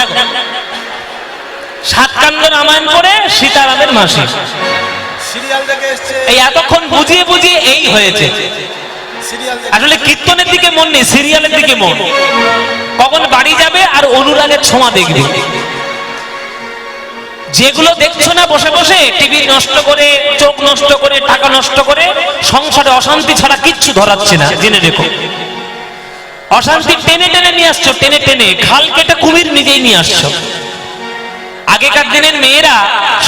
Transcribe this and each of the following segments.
দেখো সাতকান্দ রামায়ণ পড়ে সীতারামের মাসি। সিরিয়াল দেখে এসছে। এই এতক্ষণ বুঝিয়ে বুঝিয়ে এই হয়েছে। আসলে কীর্তনের দিকে মন নেই সিরিয়ালের দিকে মন। কখন বাড়ি যাবে আর অনুরাগের ছোঁয়া দেখবে। যেগুলো দেখছ না বসে বসে টিভি নষ্ট করে চোখ নষ্ট করে টাকা নষ্ট করে সংসারে অশান্তি ছাড়া কিচ্ছু ধরাচ্ছে না জেনে রেখো। অশান্তি টেনে টেনে নিয়ে আসছো, টেনে টেনে। খাল কেটে কুমির নিজেই নিয়ে আসছো। আগেকার দিনের মেয়েরা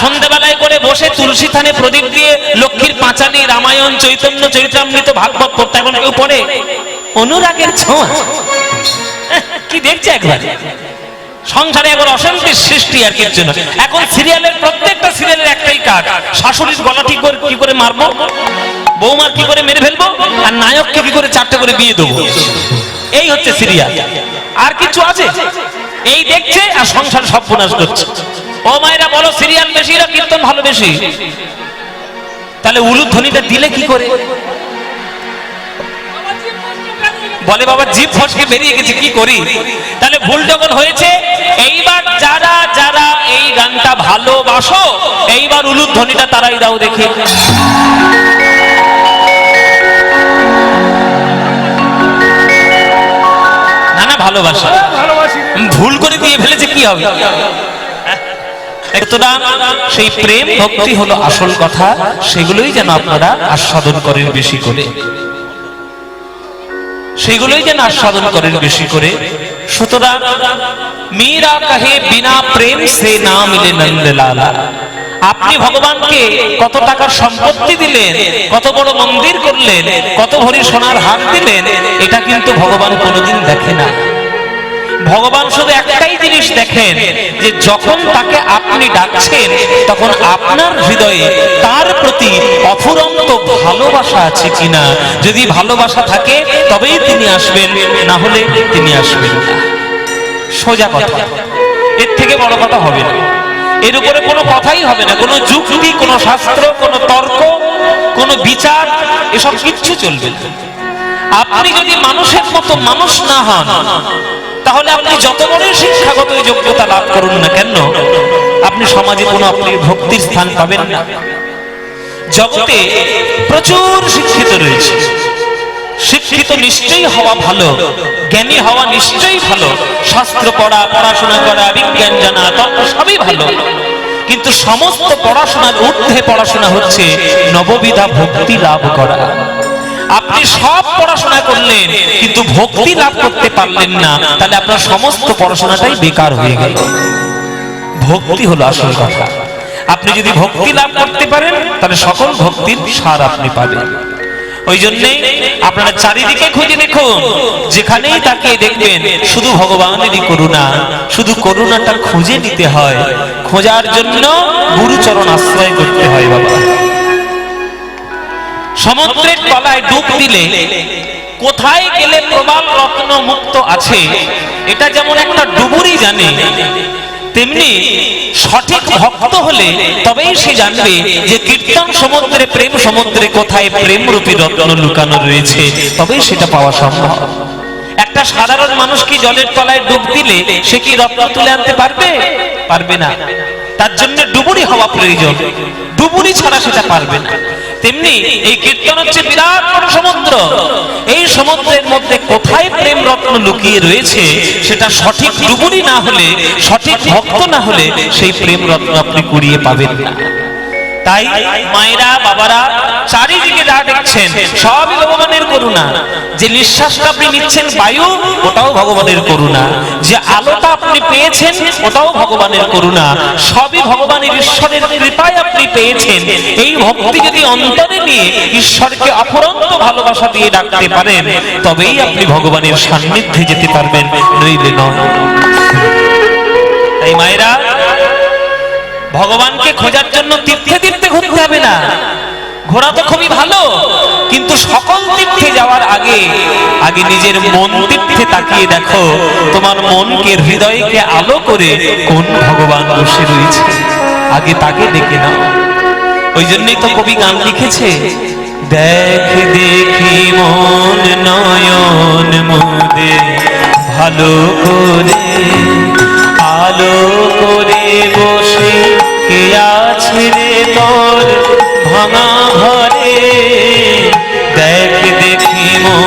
সন্ধ্যাবেলায় করে বসে তুলসী থানে প্রদীপ দিয়ে লক্ষ্মীর পাঁচালি, রামায়ণ, চৈতন্য চরিতামৃত ভাগবত পড়তে এখন কেউ পড়ে অনুরাগের ছোঁয়া। কি দেখছে একবার? সংসারে একবার অশান্তির সৃষ্টি আর কিছু না এখন সিরিয়ালের প্রত্যেকটা সিরিয়ালের একটাই কাজ, শাশুড়ির গলা ঠিক করে কি করে মারবো? বৌমার কি করে মেরে ফেলব? আর নায়ককে কি করে চারটে করে বিয়ে দেবো? এই হচ্ছে সিরিয়াল। আর কিছু আছে? এই দেখছে আর সংসার সব বিনাশ করছে। ও মায়েরা, বলো, সিরিয়াল বেশি না কীর্তন ভালো বেশি? তাহলে উলুর ধ্বনিটা দিলে কি করে? বলে, বাবা, জিভ ফসকে বেরিয়ে গেছে, কি করি? তাহলে ভুল যখন হয়েছে, এইবার যারা যারা এই গানটা ভালোবাসো, এইবার উলুর ধ্বনিটা তারাই দাও দেখে। ভালোবাসা। ভুল করে দিয়ে ফেলেছে কি হবে? সুতরাং সেই প্রেম ভক্তি হলো আসল কথা সেগুলোই যেন আপনারা আস্বাদন করেন বেশি করে। সেগুলোই যেন আস্বাদন করেন বেশি করে। সুতরাং মীরা কাহে বিনা প্রেম সে না মিলে নন্দলালা আপনি ভগবানকে কত টাকার সম্পত্তি দিলেন কত বড় মন্দির করলেন কত ভরি সোনার হাত দিলেন এটা কিন্তু ভগবান কোনোদিন দেখে না। ভগবান শুধু একটাই জিনিস দেখেন, যে যখন তাকে আপনি ডাকছেন, তখন আপনার হৃদয়ে তার প্রতি অফুরন্ত ভালোবাসা আছে কিনা? যদি ভালোবাসা থাকে, তবেই তিনি আসবেন, না হলে তিনি আসবেন না। সোজা কথা। এর থেকে বড় কথা হবে না। এর উপরে কোনো কথাই হবে না। কোনো যুক্তি, কোনো শাস্ত্র, কোনো তর্ক, কোনো বিচার, এসব কিচ্ছু চলবে না। আপনি যদি মানুষের মতো মানুষ না হন তাহলে আপনি যত বড় শিক্ষাগত যোগ্যতা লাভ করুন না কেন, আপনি সমাজে কোনো আপনি ভক্তির স্থান পাবেন না। জগতে প্রচুর শিক্ষিত রয়েছে। শিক্ষিত নিশ্চয়ই হওয়া ভালো, জ্ঞানী হওয়া নিশ্চয়ই ভালো, শাস্ত্র পড়া, পড়াশোনা করা, বিজ্ঞান জানা তর্ক সবই ভালো। কিন্তু সমস্ত পড়াশোনার ঊর্ধ্বে পড়াশোনা হচ্ছে নববিধা ভক্তি লাভ করা। আপনি সব পড়াশোনা করলেন, কিন্তু ভক্তি লাভ করতে পারলেন না। তাহলে আপনার সমস্ত পড়াশোনাটাই বেকার হয়ে গেল। ভক্তি হলো আসল কথা। আপনি যদি ভক্তি লাভ করতে পারেন, তাহলে সকল ভক্তির সার আপনি পাবেন। ওই জন্যে আপনারা চারিদিকে খুঁজে দেখুন, যেখানেই তাকে দেখবেন, শুধু ভগবানেরই করুণা। শুধু করুণাটা খুঁজে নিতে হয়। খোঁজার জন্য গুরুচরণ আশ্রয় করতে হয় বাবা। সমুদ্রের তলায় ডুব দিলে কোথায় গেলে প্রবাল রত্ন মুক্ত আছে? এটা যেমন একটা ডুবুরি জানে, তেমনি সঠিক ভক্ত হলে তবেই সে জানবে যে কীর্তন সমুদ্রে, প্রেম সমুদ্রে কোথায় প্রেম রূপী রত্ন লুকানো রয়েছে, তবেই সেটা পাওয়া সম্ভব। একটা সাধারণ মানুষ কি জলের তলায় ডুব দিলে সে কি রত্ন তুলে আনতে পারবে? পারবে না। তার জন্য ডুবুরি হওয়া প্রয়োজন। ডুবুরি ছাড়া সেটা পারবে না। তেমনি এই কীর্তন হচ্ছে বিরাট বড় সমুদ্র। এই সমুদ্রের মধ্যে কোথায় প্রেম রত্ন লুকিয়ে রয়েছে সেটা সঠিক ডুবুরি না হলে, সঠিক ভক্ত না হলে সেই প্রেম রত্ন আপনি কুড়িয়ে পাবেন না। তাই মায়েরা, বাবারা চারিদিকে যা দেখছেন, সবই ভগবানের করুণা। যে নিঃশ্বাসটা আপনি নিচ্ছেন বায়ু, ওটাও ভগবানের করুণা। যে আলোটা আপনি পেয়েছেন, ওটাও ভগবানের করুণা। সবই ভগবানের ঈশ্বরের কৃপায় আপনি পেয়েছেন। এই ভক্তি যদি অন্তরে নিয়ে ঈশ্বরকে অপরন্ত ভালোবাসা দিয়ে ডাকতে পারেন, তবেই আপনি ভগবানের সান্নিধ্যে যেতে পারবেন, নইলে নয়। তাই মায়েরা ভগবানকে খোঁজার জন্য তীর্থে তীর্থে ঘুরতে হবে না। ঘোরা তো খুবই ভালো, কিন্তু সকল তীর্থে যাওয়ার আগে আগে নিজের মন তীর্থে তাকিয়ে দেখো, তোমার মনকে, হৃদয়কে আলো করে কোন ভগবান বসে রয়েছে। আগে তাকে দেখে নাও। ওই জন্যই তো কবি গান লিখেছে, দেখ দেখি মন নয়ন মুদে ভালো করে। ভালো করে বসে কে আছে রে তোর ভাঙা ঘরে? দেখ দেখি মন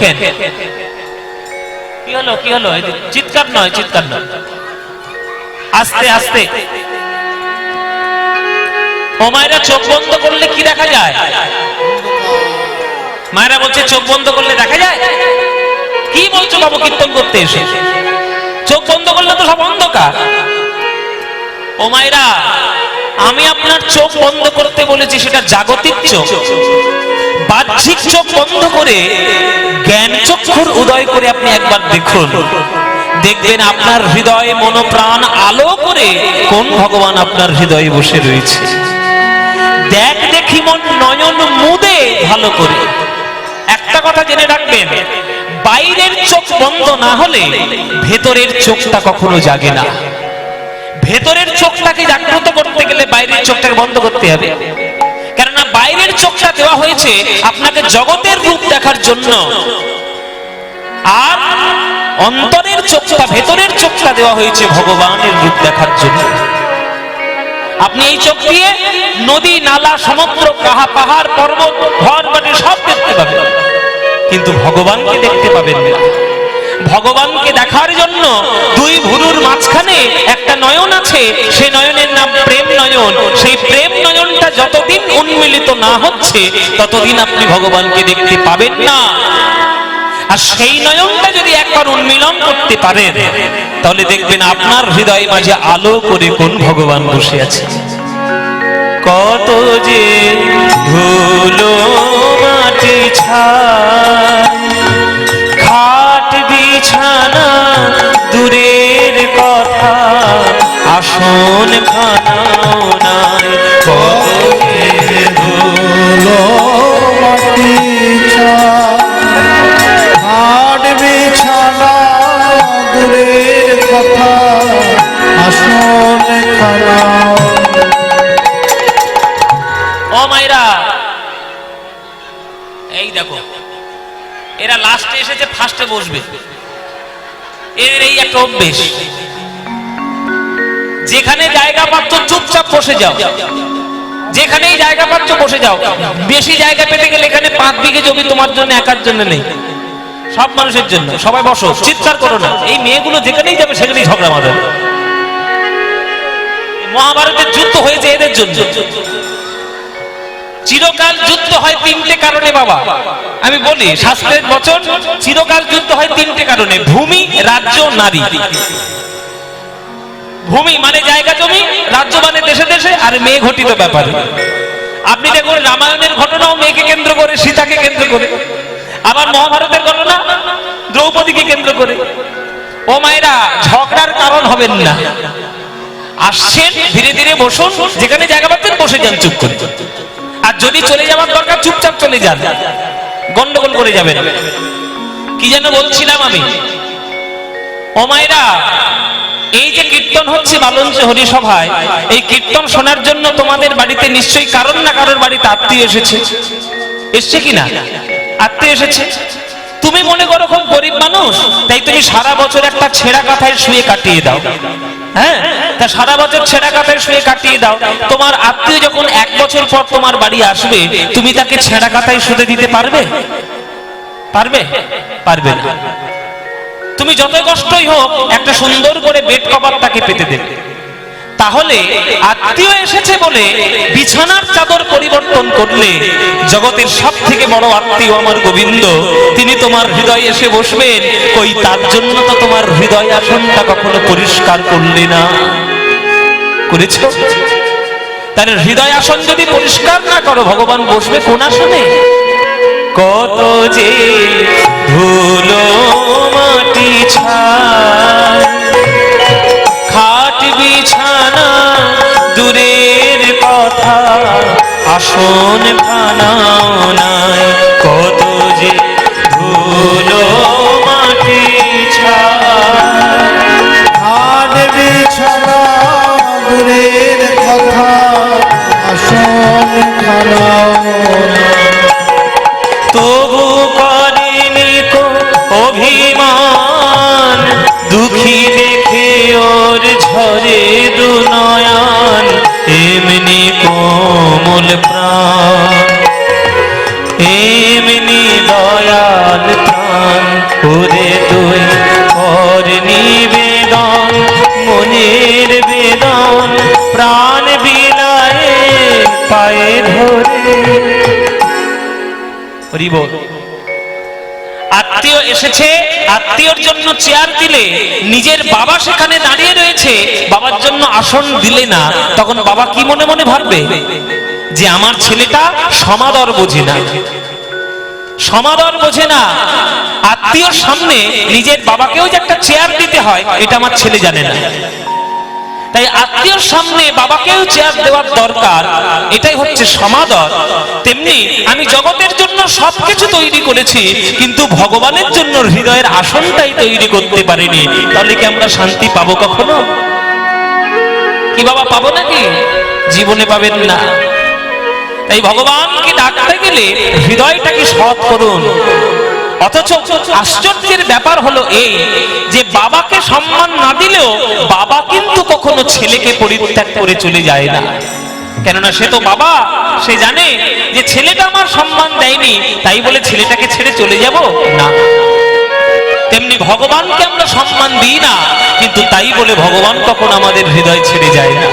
দেখেন। কি হলো কি হলো? চিৎকার নয় চিৎকার নয়। আস্তে আস্তে। মায়েরা চোখ বন্ধ করলে কি দেখা যায়? মায়েরা বলছে, চোখ বন্ধ করলে দেখা যায়? কি বলছো বাবু কীর্তন করতে এসে? চোখ বন্ধ করলে তো সব অন্ধকার। ও মায়েরা আমি আপনার চোখ বন্ধ করতে বলেছি, সেটা জাগতিক চোখ। বাহ্যিক চোখ বন্ধ করে, জ্ঞান চক্ষুর উদয় করে আপনি একবার দেখুন। দেখবেন আপনার হৃদয়ে মনোপ্রাণ আলো করে কোন ভগবান আপনার হৃদয়ে বসে রয়েছে। দেখ দেখি মন, নয়ন মুদে ভালো করে। একটা কথা জেনে রাখবেন, বাইরের চোখ বন্ধ না হলে ভেতরের চোখটা কখনো জাগে না। ভেতরের চোখটাকে জাগ্রত করতে গেলে বাইরের চোখটাকে বন্ধ করতে হবে। বাইরের চোখটা দেওয়া হয়েছে আপনাকে জগতের রূপ দেখার জন্য। আর অন্তরের চোখটা, ভেতরের চোখটা দেওয়া হয়েছে ভগবানের রূপ দেখার জন্য। আপনি এই চোখ দিয়ে নদী, নালা, সমুদ্র কাহা পাহাড়, পর্বত, ঘর বাড়ি সব দেখতে পাবেন। কিন্তু ভগবানকে দেখতে পাবেন না। ভগবানকে দেখার জন্য দুই ভুরুর মাঝখানে একটা নয়ন আছে সেই নয়নের নাম প্রেম নয়ন। সেই প্রেম নয়নটা যতদিন উন্মিলিত না হচ্ছে, ততদিন আপনি ভগবানকে দেখতে পাবেন না। আর সেই নয়নটা যদি একবার উন্মিলন করতে পারেন, তাহলে দেখবেন আপনার হৃদয় মাঝে আলো করে কোন ভগবান বসে আছে। কত যে ধুলো মাটি ছায় আসন খানাও নাই কত যে ধুলো মাটি হাট বিছানা দূরের কথা আসন খানা ও মাইরা। এই দেখো এরা লাস্টে এসেছে ফার্স্টে বসবে এর এই একটা অভ্যেস। চুপচাপ বসে যাও। যেখানেই জায়গা পাচ্ছ বসে যাও। বেশি জায়গা পেতে গেলে এখানে পাঁচ বিঘে জমি তোমার জন্য একার জন্য নেই। সব মানুষের জন্য। সবাই বসো, চিৎকার করো না। এই মেয়েগুলো যেখানেই যাবে, সেখানেই ঝগড়া মারবে মহাভারতের যুদ্ধ হয়েছে এদের জন্য। চিরকাল যুদ্ধ হয় তিনটে কারণে, বাবা। আমি বলি, শাস্ত্রের বচন, চিরকাল যুদ্ধ হয় তিনটে কারণে। ভূমি, রাজ্য, নারী। ভূমি মানে জায়গা জমি, রাজ্য মানে দেশে দেশে আর মেয়ে ঘটিত ব্যাপারে। আপনি দেখুন, রামায়ণের ঘটনাও মেয়েকে কেন্দ্র করে, সীতাকে কেন্দ্র করে। আবার মহাভারতের ঘটনা, দ্রৌপদীকে কেন্দ্র করে। ও মায়েরা, ঝগড়ার কারণ হবেন না। আসছেন, ধীরে ধীরে বসুন, যেখানে জায়গা পাচ্ছেন, বসে যান চুপ করে। আর যদি চলে যাওয়ার দরকার, চুপচাপ চলে যান। গন্ডগোল করে যাবেন। কি যেন বলছিলাম আমি? ও মায়েরা এই যে কীর্তন হচ্ছে বালঞ্চ হরিসভায়, এই কীর্তন শোনার জন্য তোমাদের বাড়িতে নিশ্চয়ই কারণ না কারোর বাড়িতে আত্মীয় এসেছে। এসছে কি না আত্মীয় এসেছে? তুমি মনে করো খুব গরিব মানুষ, তাই তুমি সারা বছর একটা ছেঁড়া কাঁথায় শুয়ে কাটিয়ে দাও। হ্যাঁ? তা সারা বছর ছেঁড়া কাঁথায় শুয়ে কাটিয়ে দাও। তোমার আত্মীয় যখন এক বছর পর তোমার বাড়ি আসবে, তুমি তাকে ছেঁড়া কাঁথায় শুতে দিতে পারবে? পারবে? পারবে না। তুমি যত কষ্টই হোক, একটা সুন্দর করে বেড কভার তাকে পেতে দেবে। তাহলে আত্মীয় এসেছে বলে বিছানার চাদর পরিবর্তন করলে জগতের সব থেকে বড় আত্মীয় আমার গোবিন্দ। তিনি তোমার হৃদয়ে এসে বসবেন। কই, তার জন্য তো তোমার হৃদয় আসনটা কখনো পরিষ্কার করলে না। করেছ? তাহলে হৃদয় আসন যদি পরিষ্কার না করো, ভগবান বসবে কোন আসনে? কত যে ধুলো মাটি খাট বিছানা দূরের কথা, আসন ভানাও নাই কত যে ধুলো মাটি খাট বিছানা দূরের কথা, আসন ভানাও নাই দুঃখী দেখে ওর ঝরে দু নয়ন এমনি কোমল প্রাণ, এমনি দয়াল প্রাণ। করে তুই কর নিবেদন, মনের বেদন, প্রাণ বিলায়ে পায়ে ধরে। হরি এসেছে, আত্মীয়র জন্য চেয়ার দিলে, নিজের বাবা সেখানে দাঁড়িয়ে রয়েছে, বাবার জন্য আসন দিলে না, তখন বাবা কি মনে মনে ভাববে? যে আমার ছেলেটা সমাদর বোঝে না। সমাদর বোঝে না। আত্মীয়র সামনে নিজের বাবাকেও যে একটা চেয়ার দিতে হয়, এটা আমার ছেলে জানে না। তাই আত্মীয়র সামনে বাবাকেও চেয়ার দেওয়ার দরকার, এটাই হচ্ছে সমাদর। তেমনি আমি জগতের সবকিছু তৈরি করেছি, কিন্তু ভগবানের জন্য হৃদয়ের আসনটাই তৈরি করতে পারিনি। তাহলে কি আমরা শান্তি পাবো কখনো? কি বাবা পাবো নাকি? জীবনে পাবেন না। তাই ভগবানকে ডাকতে গেলে হৃদয়টাকে সৎ করুন। অথচ আশ্চর্যের ব্যাপার হলো এই যে বাবাকে সম্মান না দিলেও বাবা কিন্তু কখনো ছেলেকে পরিত্যাগ করে চলে যায় না। কেননা সে তো বাবা। সে জানে যে ছেলেটা আমার সম্মান দেয়নি, তাই বলে ছেলেটাকে ছেড়ে চলে যাব? না। তেমনি ভগবানকে আমরা সম্মান দিই না, কিন্তু তাই বলে ভগবান কখন আমাদের হৃদয় ছেড়ে যায় না।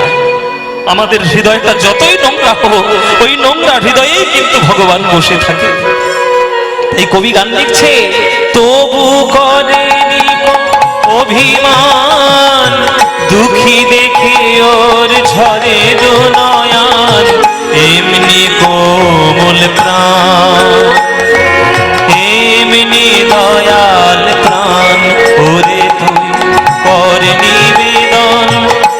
আমাদের হৃদয়টা যতই নোংরা হোক, ওই নোংরা হৃদয়েই কিন্তু ভগবান বসে থাকে। এই কবি গান লিখছে, তবু করেনি অভিমান দুঃখী দেখে ওর ঝরে নয়ন এমনি কোমল প্রাণ, এমনি দয়াল প্রাণ। ওরে তুই কর নিবেদন,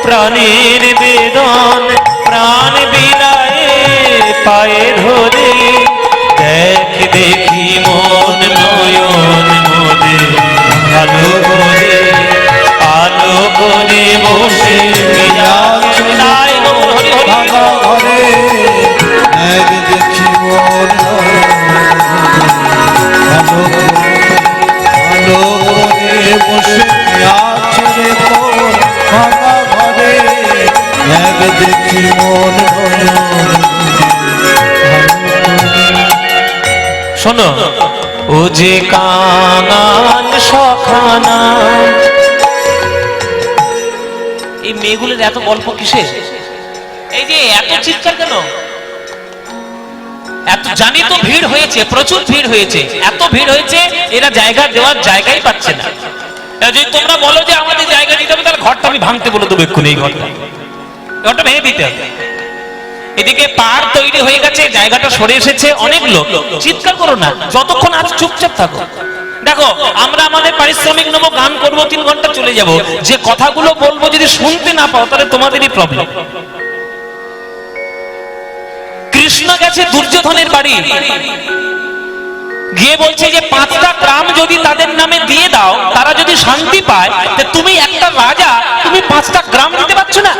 প্রাণের বেদন, প্রাণ বিলায়ে পায়ে ধরে। দেখ দেখি মন নয়ন করে বসে ভাঙা ঘরে এক দেখি মোর ভালো ভালো করে বসে আছে ভাঙা ঘরে এক দেখি মোর শোনো ও যে কাঙাল সখানা এই মেয়েগুলোর এত গল্প কিসের? এই যে এত চিৎকার কেন? এত জানি তো ভিড় হয়েছে, প্রচুর ভিড় হয়েছে। এত ভিড় হয়েছে, এরা জায়গা দেওয়ার জায়গাই পাচ্ছে না। যদি তোমরা বলো যে আমাদের জায়গা দিতে হবে, তাহলে ঘরটা আমি ভাঙতে বলে দেবো এক্ষুনি এই ঘরটা। ঘরটা ভেঙে দিতে হবে। এদিকে পাড় তৈরি হয়ে গেছে, জায়গাটা সরে এসেছে অনেক লোক। চিৎকার করো না, যতক্ষণ আজ চুপচাপ থাকো। দেখো, আমরা আমাদের পারিশ্রমিক নেব, গান করব, তিন ঘণ্টা চলে যাব, যে কথাগুলো বলব যদি শুনতে না পাও, তাহলে তোমাদেরই প্রবলেম কৃষ্ণ গেছে দুর্যোধনের বাড়ি। গিয়ে বলছে যে, পাঁচটা গ্রাম যদি তাদের নামে দিয়ে দাও, তারা যদি শান্তি পায় তুমি একটা রাজা, তুমি পাঁচটা গ্রাম দিতে পারছ না?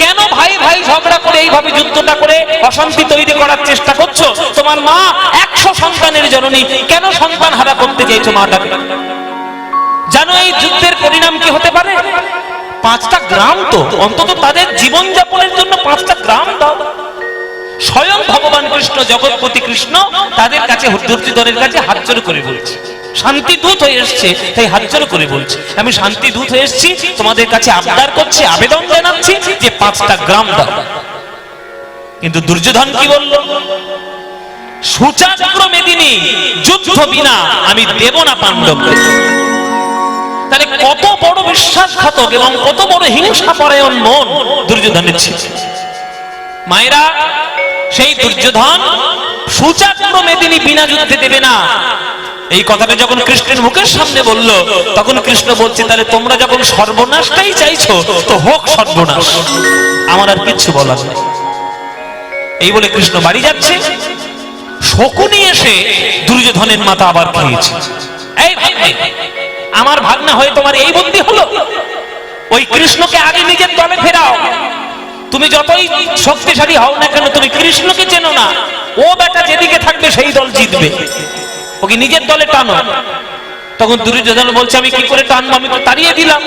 কেন ভাই ভাই ঝগড়া করে, এইভাবে যুদ্ধটা করে অশান্তি তৈরি করার চেষ্টা করছ? তোমার মা একশো সন্তানের জননী, কেন সন্তান হারা করতে চাইছো মাটাকে জানো এই যুদ্ধের পরিণাম কি হতে পারে? পাঁচটা গ্রাম তো, অন্তত তাদের জীবন যাপনের জন্য পাঁচটা গ্রাম দাও। স্বয়ং ভগবান কৃষ্ণ, জগৎপতি কৃষ্ণ তাদের কাছে দুর্যোধনের কাছে হাত জোর করে বলছে। শান্তি দূত হয়ে এসছে, তাই হাত জোর করে বলছে। আমি শান্তি দূত হয়ে এসেছি, তোমাদের কাছে আবদার করছি, আবেদন জানাচ্ছি যে পাঁচটা গ্রাম দাও। কিন্তু দুর্যোধন কি বলল? সুচাগ্র মেদিনী, যুদ্ধ বিনা আমি দেব না পাণ্ডবকে তাহলে কত বড় বিশ্বাসঘাতক এবং কত বড় হিংসা পরায়ণ মন দুর্যোধনের ছিল মায়েরা, সেই দুর্যোধন সুচাগ্র তিনি বিনা যুদ্ধে দেবে না। এই কথাটা যখন কৃষ্ণের মুখের সামনে বলল, তখন কৃষ্ণ বলছে, তাহলে তোমরা যখন সর্বনাশটাই চাইছো, তো হোক সর্বনাশ। আমার আর কিচ্ছু বলার নেই। এই বলে কৃষ্ণ বাড়ি যাচ্ছে। শকুনি এসে দুর্যোধনের মাথা আবার খেয়েছে। এই ভাগ্নে আমার ভাগ্না হয়ে তোমার এই বুদ্ধি হলো? ওই কৃষ্ণকে আগে নিজের দলে ফেরাও। তুমি যতই শক্তিশালী হও না কেন, তুমি কৃষ্ণকে চেনো না। ও বেটা যেদিকে থাকবে, সেই দল জিতবে। ওকে নিজের দলে টানো। তখন দুর্যোধন বলছে, আমি কি করে টানবো? আমি তো তাড়িয়ে দিলাম।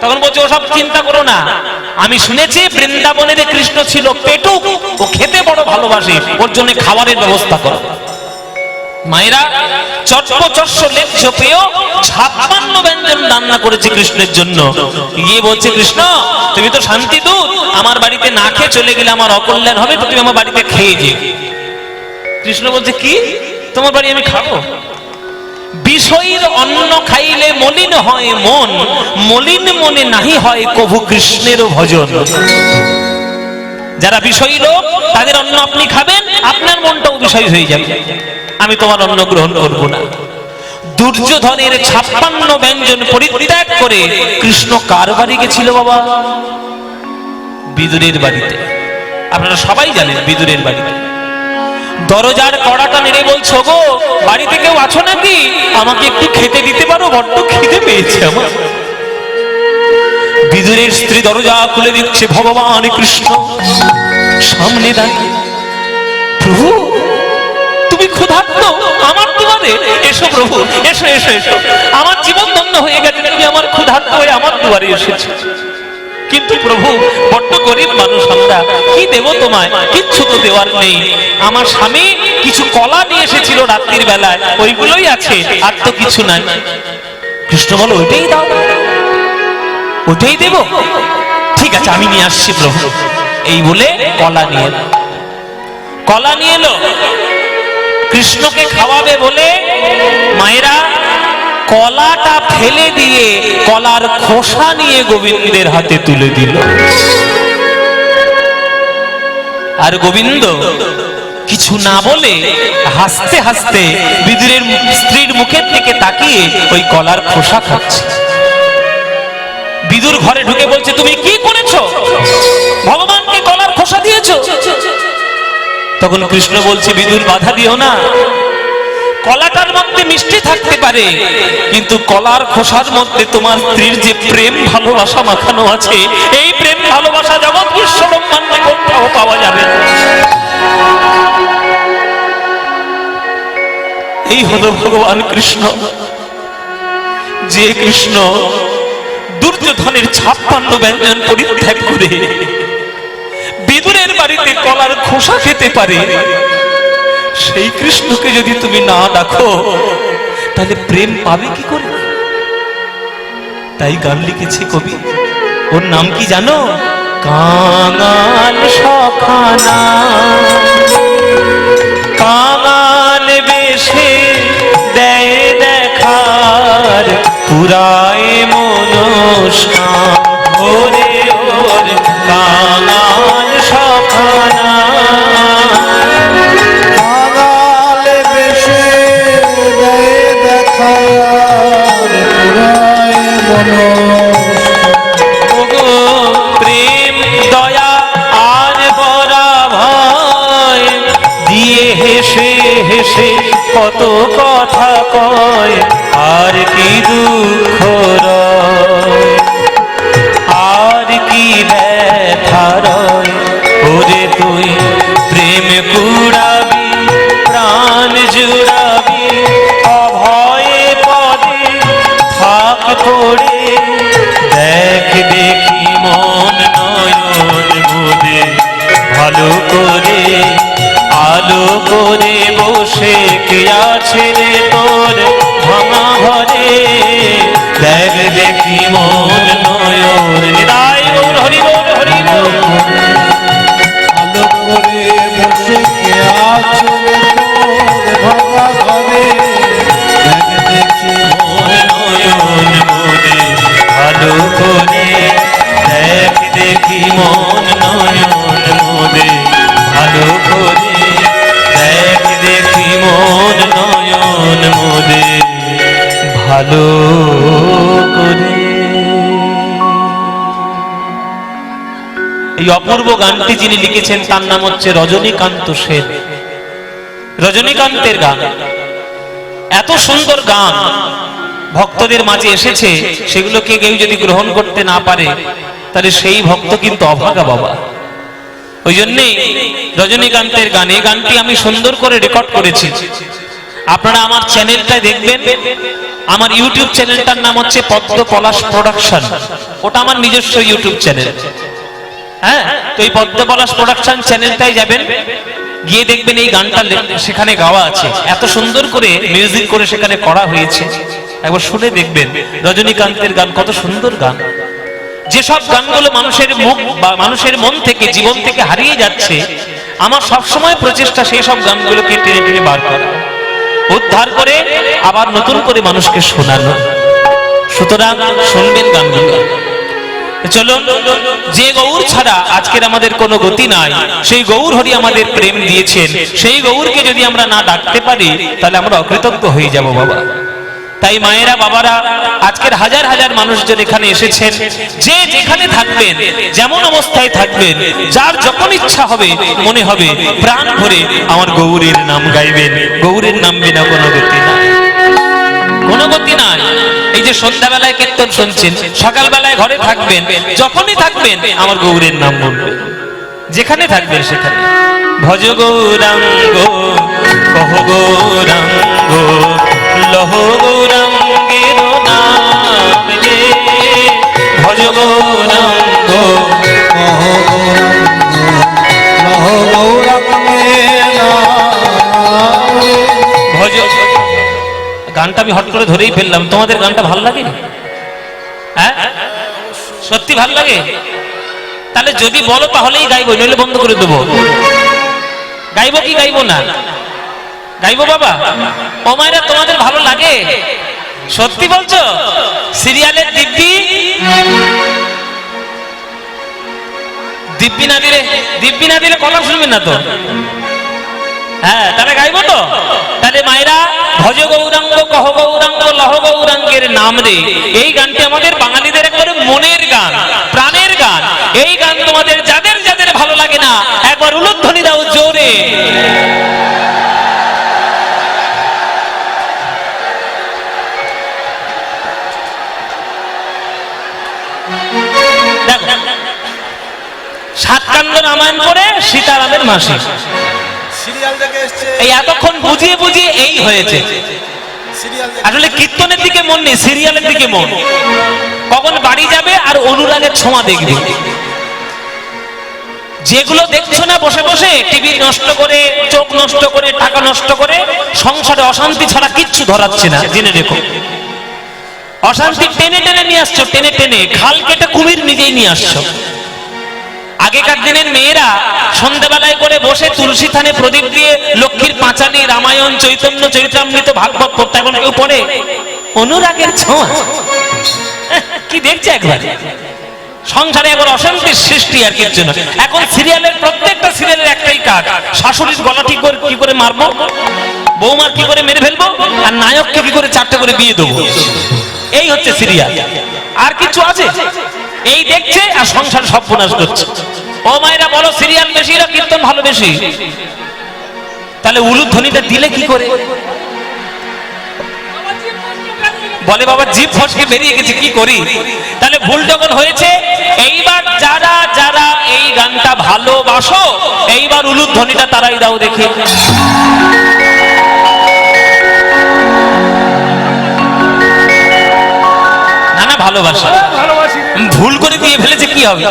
তখন বলছে, ওসব চিন্তা করো না। আমি শুনেছি বৃন্দাবনের কৃষ্ণ ছিল, পেটুক। ও খেতে বড় ভালোবাসে। ওর জন্য খাবারের ব্যবস্থা করো। মায়েরা চটপচস্য লেখ্য পেয়েও ছাপ্পান্ন ব্যঞ্জন রান্না করেছে কৃষ্ণের জন্য। গিয়ে বলছে, কৃষ্ণ, তুমি তো শান্তি দূত, আমার বাড়িতে না খেয়ে চলে গেলে আমার অকল্যাণ হবে, তো তুমি আমার বাড়িতে খেয়ে যে কৃষ্ণ বলছে, কি? তোমার বাড়ি আমি খাব? বিষয়ের অন্ন খাইলে মলিন হয় মন, মলিন মনে নাহি হয় কভু কৃষ্ণের ভজন। যারা বিষয়ী লোক, তাদের অন্ন আপনি খাবেন, আপনার মনটাও বিষয় হয়ে যাবে। আমি তোমার অন্ন গ্রহণ করব না। দুর্যোধনের ছাপ্পান্ন ব্যঞ্জন পরিত্যাগ করে কৃষ্ণ কার বাড়ি গেছিল বাবা? বিদুরের বাড়িতে। আপনারা সবাই জানেন বিদুরের বাড়িতে। দরজার কড়াটা নেড়ে বলছো গো বাড়িতে কেউ আছো নাকি? আমাকে একটু খেতে দিতে পারো, বড্ড খিদে পেয়েছে আমার। বিদুরের স্ত্রী দরজা খুলে দিচ্ছে, ভগবান কৃষ্ণ, সামনে দাঁড়িয়ে, প্রভু ক্ষুধার্ত, আমার দুয়ারে, এসো প্রভু, এসো এসো এসো। আমার জীবন ধন্য হয়ে গেছে, তুমি আমার ক্ষুধার্ত হয়ে আমার দুয়ারে এসেছ। কিন্তু প্রভু, বড্ড গরিব মানুষ আমরা, কি দেব তোমায়? কিচ্ছু তো দেওয়ার নেই। আমার স্বামী কিছু কলা নিয়ে এসেছিল রাত্রির বেলায়, ওইগুলোই আছে, আর তো কিছু নাই। কৃষ্ণ বলো, ওইটাই দাও ওটাই দেব? ঠিক আছে, আমি নিয়ে আসছি প্রভু। এই বলে কলা নিয়ে। কলা নিয়ে এলো। কৃষ্ণকে খাওয়াবে বলে মায়েরা কলাটা ফেলে দিয়ে কলার খোসা নিয়ে গোবিন্দের হাতে তুলে দিল। আর গোবিন্দ কিছু না বলে হাসতে হাসতে বিদুরের স্ত্রীর মুখের দিকে তাকিয়ে ওই কলার খোসা খাচ্ছে। বিদুর ঘরে ঢুকে বলছে, তুমি কি করেছ? ভগবানকে কলার খোসা দিয়েছ? তখন কৃষ্ণ বলছে, বিদুর, বাধা দিও না কলাটার মধ্যে মিষ্টি থাকতে পারে, কিন্তু কলার খোসার মধ্যে তোমার স্ত্রীর যে প্রেম ভালোবাসা মাখানো আছে, এই প্রেম ভালোবাসা জগৎ বিশ্ব ব্রহ্মাণ্ডে কোথাও পাওয়া যাবে। এই হলো ভগবান কৃষ্ণ যে কৃষ্ণ দুর্যোধনের ছাপ্পান্ন ব্যঞ্জন পরিত্যাগ করে বিদুরের বাড়িতে কলার খোসা খেতে পারে। সেই কৃষ্ণকে যদি তুমি না ডাকো, তাহলে প্রেম পাবে কি করে? তাই গান লিখেছে কবি। ওর নাম কি জানো? কাঙাল সখানা। কাঙাল বেশে দেয় দেখার, পুরায় মনসা ওরে ওর, কাঙাল হেসে হেসে কত কথা কয় আর কি দুঃখ রয়। ভালো করে। এই অপূর্ব গানটি যিনি লিখেছেন, তার নাম হচ্ছে রজনীকান্ত সেন। রজনীকান্তের গান। এত সুন্দর গান ভক্তদের মাঝে এসেছে, সেগুলোকে কেউ যদি গ্রহণ করতে না পারে, তাহলে সেই ভক্ত কিন্তু অভাগা বাবা। ওই জন্যে রজনীকান্তের গান, এই গানটি আমি সুন্দর করে রেকর্ড করেছি। আপনারা আমার চ্যানেলটা দেখবেন আমার ইউটিউব চ্যানেলটার নাম হচ্ছে পদ্ম পলাশ প্রোডাকশন ওটা আমার নিজস্ব ইউটিউব চ্যানেল হ্যাঁ তো এই পদ্ম পলাশ প্রোডাকশন চ্যানেলটাই যাবেন, গিয়ে দেখবেন এই গানটা সেখানে গাওয়া আছে। এত সুন্দর করে মিউজিক করে সেখানে করা হয়েছে। একবার শুনে দেখবেন, রজনীকান্তের গান, কত সুন্দর গান। যেসব গানগুলো মানুষের মুখ বা মানুষের মন থেকে, জীবন থেকে হারিয়ে যাচ্ছে, আমার সবসময় প্রচেষ্টা সেই সব গানগুলোকে টেনে টেনে বার করা। উদ্ধার করে আবার নতুন করে মানুষকে শোনানো সুতরাং শুনবেন গানগুলো চলো যে গৌর ছাড়া আজকের আমাদের কোনো গতি নাই, সেই গৌর হরি আমাদের প্রেম দিয়েছেন, সেই গৌরকে যদি আমরা না ডাকতে পারি, তাহলে আমরা অকৃতজ্ঞ হয়ে যাব বাবা। তাই মায়েরা, বাবারা, আজকের হাজার হাজার মানুষজন এখানে এসেছেন, যে যেখানে থাকবেন, যেমন অবস্থায় থাকবেন, যার যখন ইচ্ছা হবে, মনে হবে, প্রাণ ভরে আমার গৌরের নাম গাইবেন। গৌরের নাম বিনা কোনো গতি না কোনো গতি নাই। এই যে সন্ধ্যাবেলায় কীর্তন শুনছেন, সকালবেলায় ঘরে থাকবেন, যখনই থাকবেন, আমার গৌরের নাম বলবেন। যেখানে থাকবেন, সেখানে। ভজ গৌরাঙ্গ, কহ গৌরাঙ্গ গৌরাঙ্গের নাম রে ভজ গৌরাঙ্গ। ভজ গানটা আমি হট করে ধরেই ফেললাম। তোমাদের গানটা ভালো লাগে হ্যাঁ? সত্যি ভালো লাগে? তাহলে যদি বলো তাহলেই গাইবো, নইলে বন্ধ করে দেবো। গাইবো কি গাইবো না? গাইবো বাবা? ও মায়েরা তোমাদের ভালো লাগে? সত্যি বলছো? সিরিয়ালের দিব্যি? দিব্যি না দিলে, দিব্যি না দিলে কথা শুনবেন না তো। হ্যাঁ তাহলে গাইবো তো? তাহলে মায়েরা, ভজ গৌরাঙ্গ, কহ গৌরাঙ্গ, লহ গৌরাঙ্গের নাম রে। এই গানটি আমাদের বাঙালিদের একবারে মনের গান, প্রাণের গান। এই গান তোমাদের যাদের যাদের ভালো লাগে না, একবার উলুধ্বনি দাও জোরে। সাতকান্দ রামায়ণ করে সীতারামের মাসি। এই এতক্ষণ বুঝিয়ে বুঝিয়ে এই হয়েছে। আসলে কীর্তনের দিকে মন নেই সিরিয়ালের দিকে মন। কখন বাড়ি যাবে আর অনুরাগের ছোঁয়া দেখবে। যেগুলো দেখছ না বসে বসে টিভি নষ্ট করে চোখ নষ্ট করে টাকা নষ্ট করে সংসারে অশান্তি ছাড়া কিচ্ছু ধরাচ্ছে না জেনে রেখো। অশান্তি টেনে টেনে নিয়ে আসছো টেনে টেনে খাল কেটে কুমির নিজেই নিয়ে আসছো। আগেকার দিনের মেয়েরা সন্ধ্যাবেলায় করে বসে তুলসী থানে প্রদীপ দিয়ে লক্ষ্মীর পাঁচালি, রামায়ণ, চৈতন্য চৈতামৃত ভাগবত পড়তে এখন কেউ পড়ে অনুরাগের ছোঁয়া। কি দেখছে একবার? সংসারে একবার অশান্তির সৃষ্টি আর কিছু এখন সিরিয়ালের প্রত্যেকটা সিরিয়ালের একটাই কাজ, শাশুড়ির গলা ঠিক করে কি করে মারবো? বৌমার কি করে মেরে ফেলব? আর নায়ককে কি করে চারটে করে বিয়ে দেবো? এই হচ্ছে সিরিয়াল। আর কিছু আছে? এই দেখছে আর সংসার সব বিনাশ করছে। ও মায়েরা বলো, সিরিয়াল বেশি না কীর্তন ভালো বেশি? তাহলে উলুধ্বনিটা দিলে কি করে? বলে বাবা, জিভ ফসকে বেরিয়ে গেছে, কি করি? তাহলে ভুল যখন হয়েছে, এইবার যারা যারা এই গানটা ভালোবাসো, এইবার উলুধ্বনিটা তারাই দাও দেখে। না না ভালোবাসা ভুল করে দিয়ে ফেলেছে কি হবে?